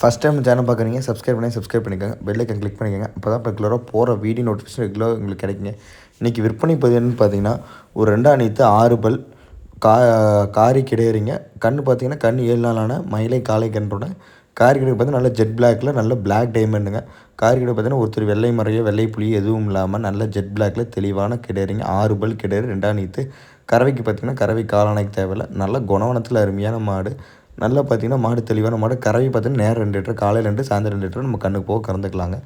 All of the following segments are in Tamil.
ஃபஸ்ட் டைம் சேனல் பார்க்குறீங்க சப்ஸ்கிரைப் பண்ணி சப்ஸ்கிரைப் பண்ணிக்கோங்க. பெல்லைக்கன் கிளிக் பண்ணிக்கோங்க. அப்போ தான் ரெகுலராக போகிற வீடியோ நோட்டிஃபிகேஷன் ரெகுலராக உங்களுக்கு கிடைக்குங்க. இன்றைக்கி விற்பனை பதிவுன்னு பார்த்தீங்கன்னா ஒரு ரெண்டாம் நீத்து ஆறு பல் கா காரி கிடையறிங்க. கண் பார்த்தீங்கன்னா கண் ஏழு நாளான மயிலை காலை கன்றோட. காரி கிடையாது பார்த்தீங்கன்னா நல்ல ஜெட் பிளாக்கில் நல்ல பிளாக் டைமண்டுங்க காரி கிடையாது பார்த்தீங்கன்னா ஒருத்தர் வெள்ளை மறையோ வெள்ளை புளி எதுவும் இல்லாமல் நல்ல ஜெட் பிளாக்கில் தெளிவான கிடையறிங்க. ஆறு பல் கிடையாது ரெண்டாம் நீத்து கறவைக்கு பார்த்தீங்கன்னா கறவை காலானைக்கு தேவையில்லை. நல்ல குணவனத்தில் அருமையான மாடு. நல்லா பார்த்தீங்கன்னா மாடு தெளிவான மாடு. கறவை பார்த்தீங்கன்னா நேரம் ரெண்டு லிட்டர் காலையில் ரெண்டு சாயந்தரம் ரெண்டு லிட்டர் நம்ம கண்ணுக்கு போக கறந்துக்கலாங்க.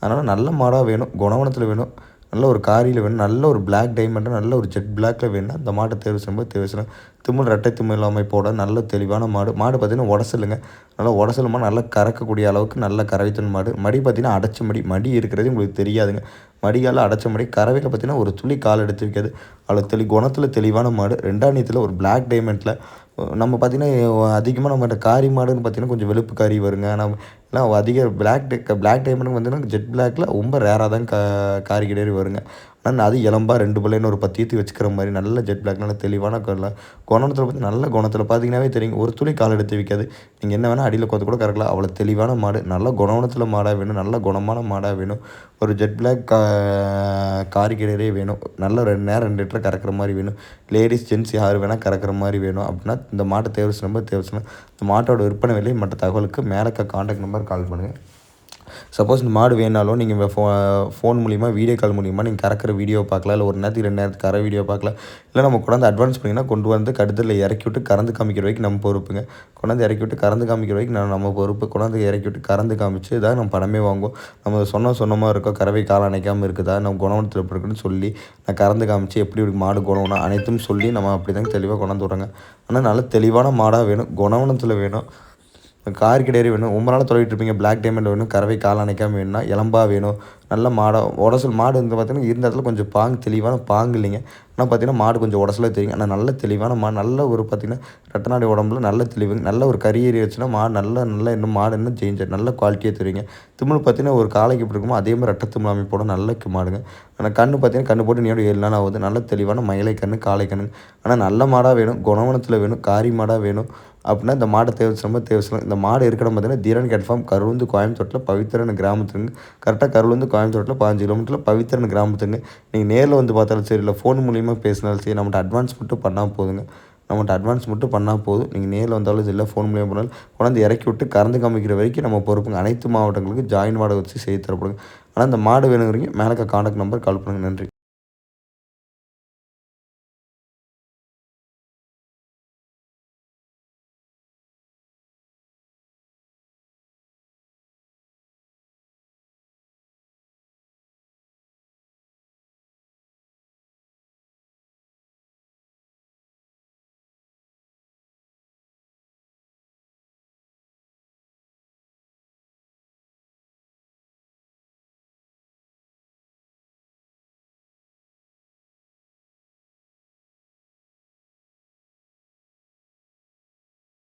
அதனால் நல்ல மாடாக வேணும் குணவனத்தில் வேணும் நல்ல ஒரு காரியில் வேணும் நல்ல ஒரு பிளாக் டைமண்டாக நல்ல ஒரு ஜெட் பிளாக்கில் வேணும் அந்த மாட்டை தேர்வு செய்யும்போது தேர்வு செய்யலாம். திமிழ் ரெட்டை திமிழ் அமைப்போட நல்ல தெளிவான மாடு. மாடு பார்த்திங்கன்னா உடசலுங்க நல்லா உடசலுமா நல்லா கறக்கக்கூடிய அளவுக்கு நல்ல கறவைத்தன் மாடு. மடி பார்த்திங்கன்னா அடைச்ச மடி. மடி இருக்கிறது உங்களுக்கு தெரியாதுங்க. மடிகால அடைச்ச மடி. கறவையில் பார்த்திங்கன்னா ஒரு துளி கால் எடுத்து வைக்காது. அவ்வளோ தெளி குணத்தில் தெளிவான மாடு. ரெண்டாம் நீத்தில் ஒரு பிளாக் டைமண்டில் நம்ம பார்த்திங்கன்னா அதிகமாக நம்மகிட்ட காரி மாடுன்னு பார்த்திங்கன்னா கொஞ்சம் வெளுப்பு காரி வருங்க. நம்ம எல்லாம் அதிக பிளாக் பிளாக் டைமண்ட் பார்த்தீங்கன்னா ஜெட் பிளாக்கில் ரொம்ப ரேராக தான் கா காரி கிடையாது வருங்க. நான் அது இளம்பா ரெண்டு பிள்ளைன்னு ஒரு பத்து ஈத்து வச்சுக்கிற மாதிரி நல்ல ஜெட் பிளாக் நல்ல தெளிவான குணத்தில் பார்த்து நல்ல குணத்தில் பார்த்தீங்கன்னாவே தெரியும். ஒரு துளி கால் எடுத்து வைக்காது. நீங்கள் என்ன வேணால் அடியில் கொத்து கூட கறக்கலாம். அவ்வளோ தெளிவான மாடு. நல்ல குணவனத்தில் மாடாக வேணும். நல்ல குணமான மாடாக வேணும். ஒரு ஜெட் பிளாக் கா காரிக்கிடரே வேணும். நல்ல ரெண்டு நேரம் ரெண்டு லிட்டர் கறக்கிற மாதிரி வேணும். லேடிஸ் ஜென்ஸ் யார் வேணால் கறக்கிற மாதிரி வேணும். அப்படின்னா இந்த மாட்டை தேவை நம்பர் தேவை இந்த மாட்டோட விற்பனை விலை மற்ற தகவலுக்கு மேலே காண்டாக்ட் நம்பர் கால் பண்ணுங்கள் சப்போஸ் இந்த மாடு வேணாலும் நீங்கள் ஃபோ ஃபோன் மூலிமா வீடியோ கால் மூலிமா நீங்கள் கறக்கிற வீடியோ பார்க்கலாம் இல்லை ஒரு நேரத்துக்கு ரெண்டு நேரத்துக்கு கற வீடியோ பார்க்கலாம். இல்லை நம்ம கொண்டாந்து அட்வான்ஸ் பண்ணிங்கன்னா கொண்டு வந்து கடுதலில் இறக்கி விட்டு கறந்து காமிக்கிற வரைக்கும் நம்ம பொறுப்புங்க. கொண்டாந்து இறக்கி விட்டு கறந்து காமிக்கிற வரைக்கும் நான் நம்ம பொறுப்பு. கொண்டாந்து இறக்கி விட்டு கறந்து காமிச்சு இதாக நம்ம பணமே வாங்குவோம். நம்ம சொன்ன சொன்னமாக இருக்கோம் கறவை காலம் அணைக்காமல் இருக்குதா நம்ம குணவனத்தில் இருக்குன்னு சொல்லி நான் கறந்து காமிச்சு எப்படி இருக்கு மாடு குணவனம் அனைத்தும் சொல்லி நம்ம அப்படி தான் தெளிவாக கொண்டாந்து விட்றாங்க. ஆனால் நல்ல தெளிவான மாடாக வேணும். குணவனத்தில் வேணும். கார் கிடையாது வேணும். ரொம்ப நாளாக தொலைவிட்டு இருப்பீங்க. பிளாக் டைமண்ட் வேணும் கறவை கால் அணைக்காமல் வேணும்னா இளம்பா வேணும். நல்ல மாடாக உடசல் மாடு வந்து பார்த்தீங்கன்னா இருந்த இடத்துல கொஞ்சம் பாங்கு தெளிவான பாங்கு இல்லைங்க. ஆனால் பார்த்திங்கன்னா மாடு கொஞ்சம் உடசலாக தெரியும். ஆனால் நல்ல தெளிவான மாடு நல்ல ஒரு பார்த்தீங்கன்னா ரெட்டநாடி உடம்புல நல்ல தெளிவு நல்ல ஒரு கரியேறி வச்சுன்னா மாடு நல்ல நல்ல இன்னும் மாடு இன்னும் ஜெயிஞ்சர் நல்ல குவாலிட்டியாக தெரியுங்க. திமிழ் பார்த்தீங்கன்னா ஒரு காலைக்கு எப்படி இருக்குமோ அதே மாதிரி ரெட்ட திமிழ் அமைப்போட நல்ல மாடுங்க. ஆனால் கண்ணு பார்த்தீங்கன்னா கண்ணு போட்டு நீயோட ஏழு நாள் ஆகுது? நல்ல தெளிவான மயிலை கண்ணு காலை கண்ணு ஆனால் நல்ல மாடாக வேணும் குணவனத்தில் வேணும் காரி மாடாக வேணும். அப்படின்னா இந்த மாடை தேவை ரொம்ப இந்த மாடு இருக்கிற பார்த்தீங்கன்னா தீரன் கன்ஃபார்ம் கரூர்ந்து கோயம்புத்தூரில் பவித்திரன் கிராமத்துங்க கரெக்டாக கரூர்ந்து கோயம்புத்தூரில் பதினஞ்சு கிலோமீட்டரில் பவித்திரன் கிராமத்துக்கு. நீங்கள் நேரில் வந்து பார்த்தாலும் சரி இல்லை ஃபோன் மூலியமாக பேசினாலும் சரி நம்மகிட்ட அட்வான்ஸ் மட்டும் பண்ணால் போதுங்க. நம்மகிட்ட அட்வான்ஸ் மட்டும் பண்ணால் போதும். நீங்கள் நேரில் வந்தாலும் இல்லை ஃபோன் மூலியம் பண்ணாலும் கொண்டாந்து இறக்கி விட்டு கறந்து காமிக்கிற வரைக்கும் நம்ம பொறுப்புங்க. அனைத்து மாவட்டங்களுக்கு ஜாயின் வாடகை வச்சு செய்து தரப்படுங்க. ஆனால் இந்த மாடு வேணுங்கிறீங்க மேலே காண்டாக்ட் நம்பர் கால் பண்ணுங்கள் நன்றி.